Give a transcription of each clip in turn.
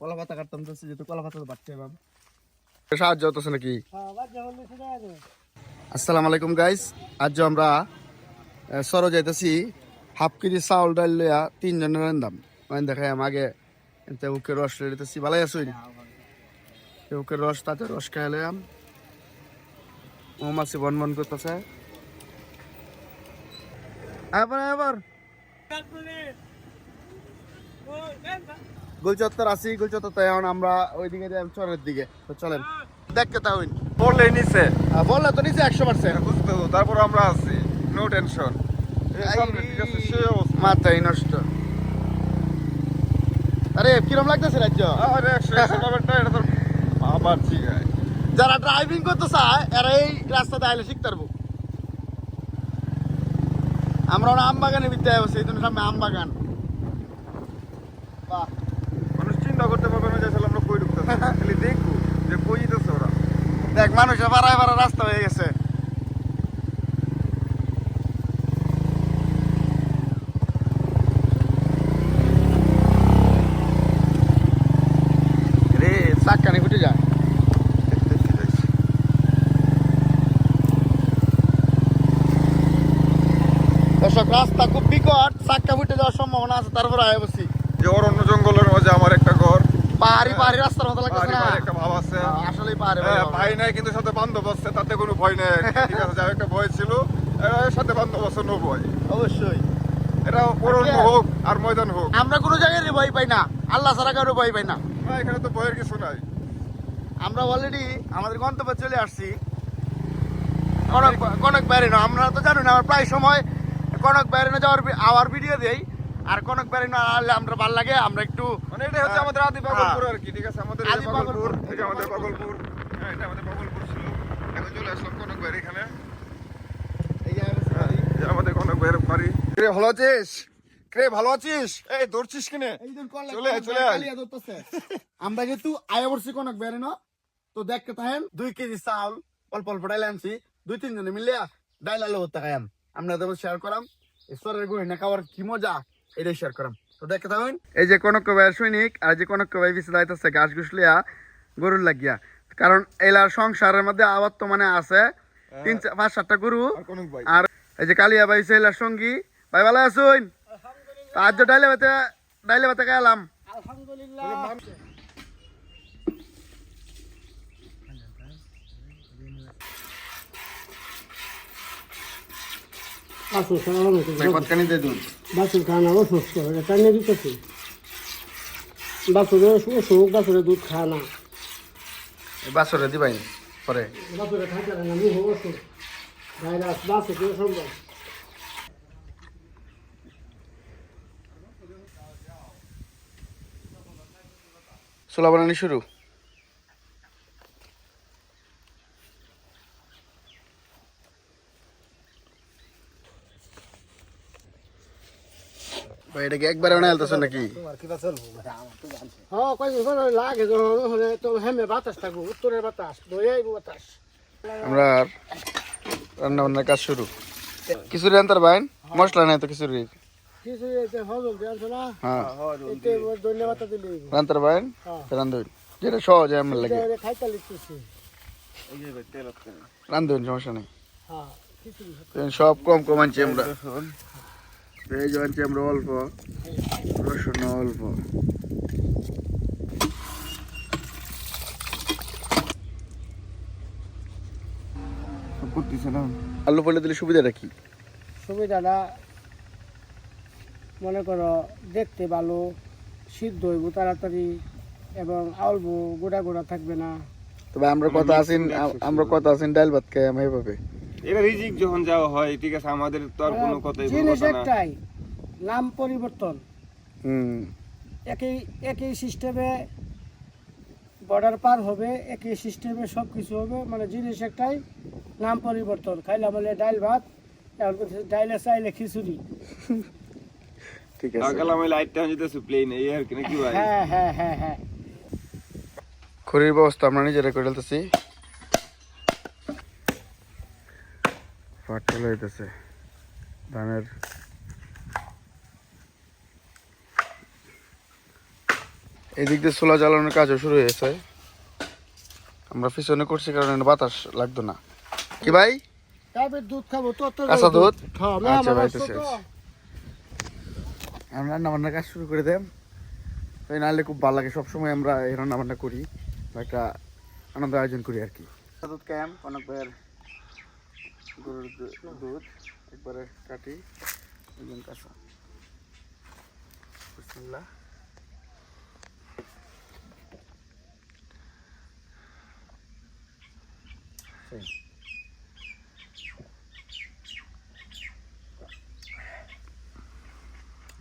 কলা পাতা কাটতাম যাচ্ছি যেহেতু কলা পাতা বাচ্চা এবার। সাহায্য হতেছে নাকি? হ্যাঁ আছে আসসালামু আলাইকুম গাইস আজ আমরা সরো যাইতেছি হাফ কেজি চাউল ডাল লইয়া তিনজনের রান্দাম মানে দেখাই আম আগে এতে উকে রস লইতেছি ভালাই আছুই উকে রস তাতে রস খাই লইয়াম মৌমাছি বন বন করতেছে এবার এবার গুলচত্বর আসি গুলচত্বর তো এখন আমরা ওইদিকে যাই চরের দিকে। তো চলেন। দেখতে তা হইন পড়লে নিচে। বললে তো নিচে একশো পার্সেন্ট বুঝতে তো তারপর আমরা আছি। নো টেনশন মাথায় নষ্ট। আরে কিরম লাগতেছে রাজ্য? আরে এটা তো আবার ঠিক আছে যারা ড্রাইভিং করতে চায় এরা এই রাস্তাতে আইলে শিখতে পারব। আমরা আম বাগানের ভিতরে আছি এই জন্য সামনে আম বাগান বাহ মানুষ চিন্তা করতে পারবে না যে আসলে আমরা কই ঢুকতেছি দেখ মানুষের বাড়ায় বাড়া রাস্তা হয়ে গেছে। রে চাক্কানি ফুটে যায়। দর্শক রাস্তা খুব বিকট চাক্কা ফুটে যাওয়ার সম্ভাবনা আছে, তারপরে আয় বসি। যে অরণ্য জঙ্গলের মাঝে আমার একটা ঘর পাহাড়ি রাস্তার মতো লাগতেছে না? একটা ভাব আছে। আসলে পাহাড়ি হ্যাঁ, পাহাড়ি ভাই নাই কিন্তু সাথে বান্ধব আছে তাতে কোনো ভয় নেই। ঠিক আছে একটা ভয় ছিল। সাথে বান্ধব আছে নো ভয়। অবশ্যই। এটা আচ্ছা। হোক আর ময়দান হোক। আমরা কোনো জায়গায় ভয় পাই না। আল্লাহ ছাড়া কারও ভয় পাই না। না এখানে তো ভয়ের কিছু নাই। আমরা অলরেডি আমাদের গন্তব্যে চলে আসছি। কনক কনক ব্যারিনো আমরা তো জানি না আমরা প্রায় সময় কনক ব্যারিনো যাওয়ার আওয়ার ভিডিও দেই। আর কনক ব্যারিনো আনলে আমরা ভালো লাগে আমরা একটু মানে এটা হচ্ছে আমাদের আদি পাগলপুর আর কি ঠিক আছে? আমাদের আদি পাগলপুর। যে আমাদের পাগলপুর। হ্যাঁ এটা আমাদের পাগলপুর ছিল। এখন চলে আসলাম কনক ভাইয়ের এখানে। হ্যাঁ, এই যে আমাদের কনক ভাইয়ের বাড়ি। রে ভালো আছিস? রে ভালো আছিস? এই দৌড়ছিস কিনে? চলে চলে আমরা যেহেতু আয়া বলছি কনক ব্যারিনো তো দেখতে থাকেন দুই কেজি চাউল অল্প অল্প ডাইল আনছি। দুই তিনজনে মিলে ডাইল আলো হতে খাইম আমরা শেয়ার করাম। ঈশ্বরের গহিনা খাওয়ার কি মজা? এটাই শেয়ার করাম। তো দেখতে থাকেন এই যে কনক ভাইয়ের সৈনিক আর যে কনক ভাই বিছে দাইতেছে ঘাস ঘুষ লিয়া গরুর লাগিয়া। কারণ এলার সংসারের মধ্যে আবার তো মানে আছে। তিন চা- পাঁচ সাতটা গরু। আর কনক ভাই। আর এই যে কালিয়া ভাই সেলার সঙ্গী। ভাই ভালো আছুন আজ যে ডাইলে বাতে ডাইলে বাতে গেলাম। আলহামদুলিল্লাহ। দিয়ে দুধ? বাসুর খাওয়া অসুস্থ এটা টাইনে দিতেছি বাসুরে অসুখ বাসুরে দুধ খায় না। বাসরে দিবাই পরে। বাসুরে খাইতে পারে না মুখ অসুখ ভাইরাস বাসুর সম্ভব চুলা বানানি শুরু? এটা কি একবারে বানাই আলতেছ নাকি? হ্যাঁ কয়দিন পরে লাগে হলে তো হেমে বাতাস থাকব উত্তরের বাতাস বয়ে বাতাস। আমরা রান্না বান্নার কাজ শুরু। খিচুড়ি আনতার বাইন মশলা নাই তো খিচুড়ির? কিছু এতে হজল দিয়ে না? হ্যাঁ। এতে ধন্যবাদ দিলে রান্তার বাইন হ্যাঁ। রান্ধুন যেটা সহজ হয় আমার লাগে। খাইতে লিখতেছি রান্ধুন সমস্যা নেই। হ্যাঁ সব। কম কম আনছি আমরা। পেঁয়াজ আনছি আমরা অল্প। রসুন অল্প। আলু পড়লে দিলে সুবিধাটা কি? সুবিধাটা মনে করো দেখতে ভালো সিদ্ধ হইব তাড়াতাড়ি এবং আলবো গোড়া গোড়া থাকবে না। তবে আমরা কথা আছেন আমরা কথা আছেন ডাল ভাত খাই আমি এইভাবে। এটা রিজিক যখন যাওয়া হয় ঠিক আছে আমাদের তো আর কোনো কথাই বলব জিনিস না। একটাই নাম পরিবর্তন। হুম। একই একই সিস্টেমে বর্ডার পার হবে একই সিস্টেমে সব কিছু হবে মানে জিনিস একটাই নাম পরিবর্তন। খাইলাম বলে ডাইল ভাত এখন ডাইলে চাইলে খিচুড়ি। ঠিক আছে। গেলাম ওই লাইটটা যেতেছে প্লেন এই আর কি নাকি ভাই? হ্যাঁ হ্যাঁ হ্যাঁ হ্যাঁ। খড়ির ব্যবস্থা আমরা নিজেরা করে ফেলতেছি। পাট চলে যেতেছে। ধানের এদিক দিয়ে সোলা জ্বালানোর কাজও শুরু হয়েছে। আমরা পিছনে করছি কারণ বাতাস লাগতো না। কি ভাই? দুধ খাব তো তো কাঁচা দুধ? হ্যাঁ আচ্ছা ভাই, তো তো। শেষ। আমরা রান্না বান্নার কাজ শুরু করে তাই নাহলে খুব ভালো লাগে। সবসময় আমরা এই করি একটা আনন্দ আয়োজন করি আর কি। দুধ ক্যাম অনেকবার গরুর দুধ একবারে কাটি একদম কাঁচা। বিসমিল্লাহ।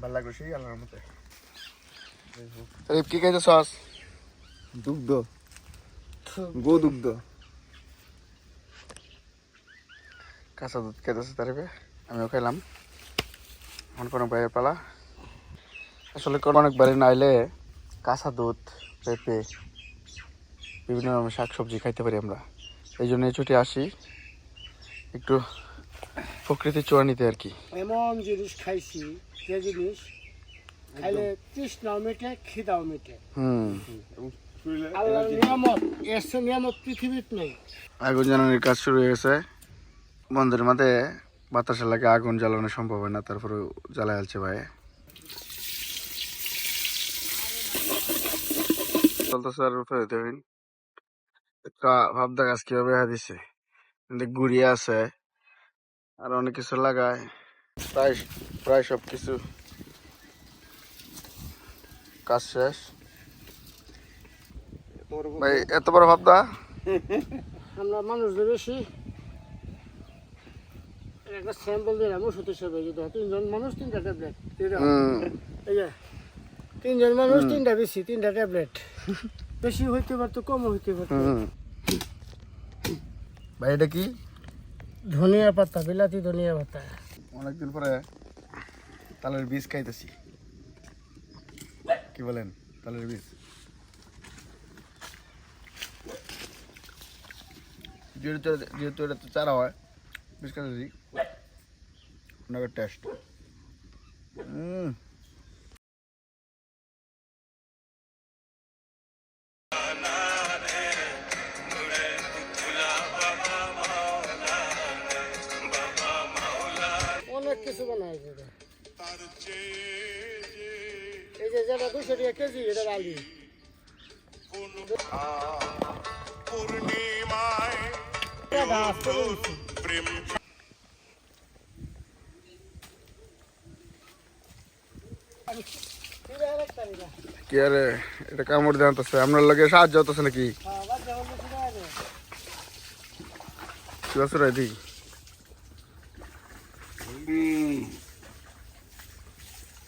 ভালো লাগল সেই আল্লাহর মতে কি খাইতে সস দুগ্ধ। গো দুগ্ধ। কাঁচা দুধ খাইতেছে তারিফে আমিও খাইলাম। এখন কোনো বাইরের পালা। আসলে কোনো অনেক বাড়ি না আইলে কাঁচা দুধ পেঁপে বিভিন্ন রকমের শাক সবজি খাইতে পারি আমরা। এই জন্য ছুটি আসি। একটু প্রকৃতির চোয়া নিতে আর কি। এমন জিনিস খাইছি যে জিনিস খাইলে তৃষ্ণাও মেটে খিদাও মেটে। হুম। আল্লাহর নিয়ামত এসে নিয়ামত পৃথিবীত নেই। আগুন জ্বালানোর কাজ শুরু হয়ে গেছে। বন্ধের মাঝে বাতাসের লাগে আগুন জ্বালানো সম্ভব হয় না তারপরে জ্বালায় আলছে ভাই। চলতেছে আর উপরে দেখেন ভাবদা গাছ কীভাবে হা দিছে। কিন্তু আছে আর অনেক কিছু লাগায়। প্রায় প্রায় সব কিছু কাজ শেষ। ভাই এত বড় ভাবদা? আমরা মানুষদের বেশি। একটা স্যাম্পল দিলাম ওষুধ হিসেবে যদি হয়, তিনজন মানুষ তিনটা ট্যাবলেট এই যে তিনজন মানুষ তিনটা বেশি তিনটা ট্যাবলেট। বেশি হইতে পারতো কম হইতে পারতো। ভাই এটা কি? ধনিয়া পাতা বিলাতি ধনিয়া পাতা। অনেকদিন পরে তালের বীজ খাইতেছি। কি বলেন তালের বীজ? যেহেতু যেহেতু এটা তো চারা হয় বীজ খাইতেছি। অনেক টেস্ট হুম অনেক কিছু বানায় এটা এই যে যেটা দুশো টাকা কেজি এটা আলু এটা গাছ থেকে দিছি। এটা আরেকটা এটা। কি আরে, এটা কামড় দেওয়া আপনার লগে সাহায্য হতেছে নাকি? বছর দিই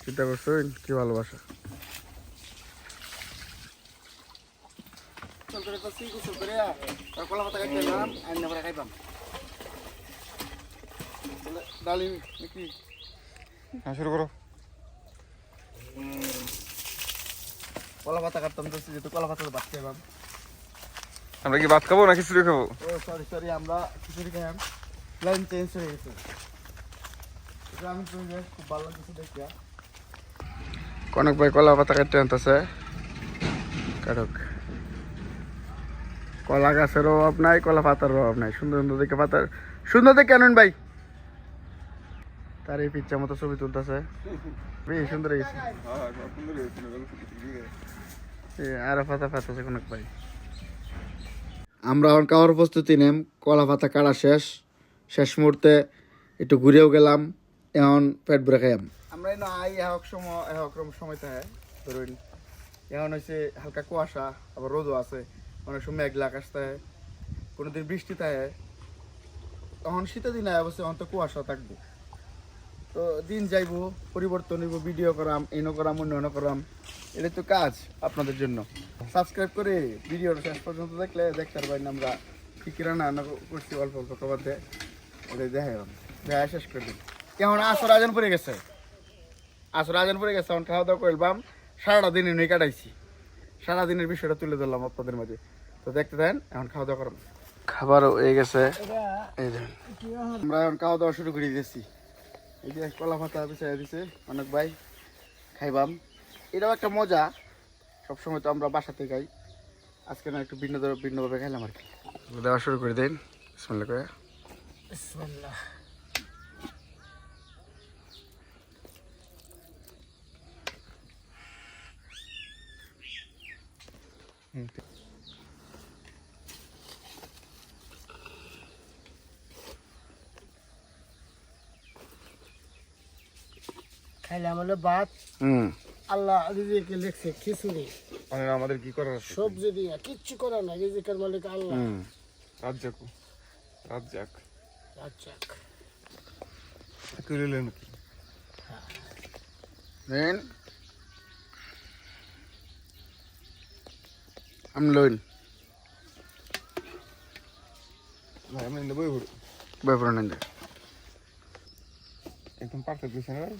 চিন্তা কি ভালোবাসা। হ্যাঁ শুরু করো। কলা পাতা কাটতাম তো যেহেতু কলা পাতা বাচ্চা এবার। আমরা কি ভাত খাব না খিচুড়ি খাব? ও সরি সরি আমরা খিচুড়ি খাইলাম প্ল্যান চেঞ্জ হয়ে গেছে। আমি খুব ভালো কিছু দেখিয়া কনক ভাই কলা পাতা কাটতে আনতেছে। কাটক। কলা গাছের অভাব নাই কলা পাতার অভাব নাই। সুন্দর সুন্দর দেখে পাতার সুন্দর দেখে আনুন ভাই। তার এই পিচ্চা মতো ছবি তুলতেছে। বেশ সুন্দর হয়েছে। আরও পাতা পাতাছে ভাই। আমরা এখন খাওয়ার প্রস্তুতি নেম কলা পাতা কাটা শেষ। শেষ মুহূর্তে একটু ঘুরেও গেলাম। এখন পেট ভরে খাইলাম আমরা এই আই এক সময় এক রকম সময় থাকে ধরুন। এখন হচ্ছে হালকা কুয়াশা আবার রোদও আছে। অনেক সময় মেঘলা আকাশ থাকে। কোনো দিন বৃষ্টি থাকে। তখন শীতের দিন আয় অবশ্যই এখন তো কুয়াশা থাকব। তো দিন যাইবো পরিবর্তন হইব ভিডিও করাম এনো করাম অন্য করাম এটা তো কাজ আপনাদের জন্য। সাবস্ক্রাইব করে ভিডিওটা শেষ পর্যন্ত দেখলে দেখতে পারবেন আমরা কি কি রান্না করছি অল্প অল্প খাবার দিয়ে। এটা দেখা দেখা শেষ করে দিন। কেমন? আসর আয়োজন পড়ে গেছে। আসর আয়োজন পড়ে গেছে এখন খাওয়া দাওয়া করলাম সারাটা দিন এনে কাটাইছি। সারাদিনের বিষয়টা তুলে ধরলাম আপনাদের মাঝে। তো দেখতে দেন এখন খাওয়া দাওয়া করাম। খাবার হয়ে গেছে? আমরা এখন খাওয়া দাওয়া শুরু করে দিয়েছি। এই যে কলা পাতা বিছাই দিছে অনেক ভাই খাইবাম। এটাও একটা মজা। সবসময় তো আমরা বাসাতে খাই। আজকে না একটু ভিন্ন ধর- ভিন্নভাবে খাইলাম আর কি। দেওয়া শুরু করে দিন বিসমিল্লাহ করে। বিসমিল্লাহ। খাইলাম হলো ভাত হুম। আল্লাহ রিজিকে লিখছে খিচুড়ি। মানে আমাদের কি করার আছে? সবজি দিয়ে কিচ্ছু করার না রিজিকের মালিক আল্লাহ। হুম। রাজ্জাক রাজ্জাক আচ্ছা করে নাকি দেন আমি লইন। ভাই আমি নেব নেন একদম পারফেক্ট না? হুম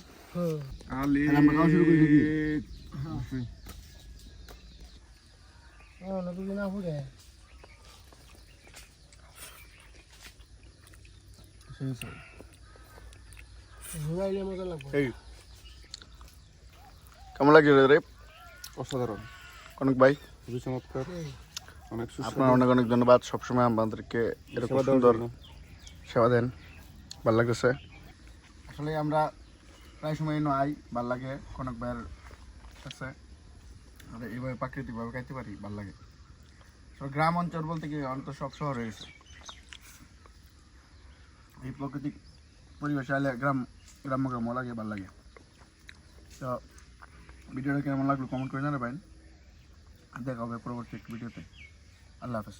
লাগবে এই। কেমন লাগছে রে অসাধারণ। কনক ভাই। খুবই চমৎকার। অনেক আপনার অনেক অনেক ধন্যবাদ। সবসময় আমাদেরকে এরকম সুন্দর সেবা দেন। ভালো লাগতেছে। আসলে আমরা প্রায় সময় আই ভালো লাগে কনক ভাইয়ের কাছে। আর এইভাবে প্রাকৃতিকভাবে খাইতে পারি, ভালো লাগে। তো গ্রাম অঞ্চল বলতে কি অন্ত সব শহর হয়ে গেছে এই প্রাকৃতিক পরিবেশে আলে গ্রাম গ্রাম্য গ্রাম্য লাগে, ভালো লাগে। তো ভিডিওটা কেমন লাগল কমেন্ট করে জানাবেন। দেখা হবে পরবর্তী ভিডিওতে। আল্লাহ হাফেজ।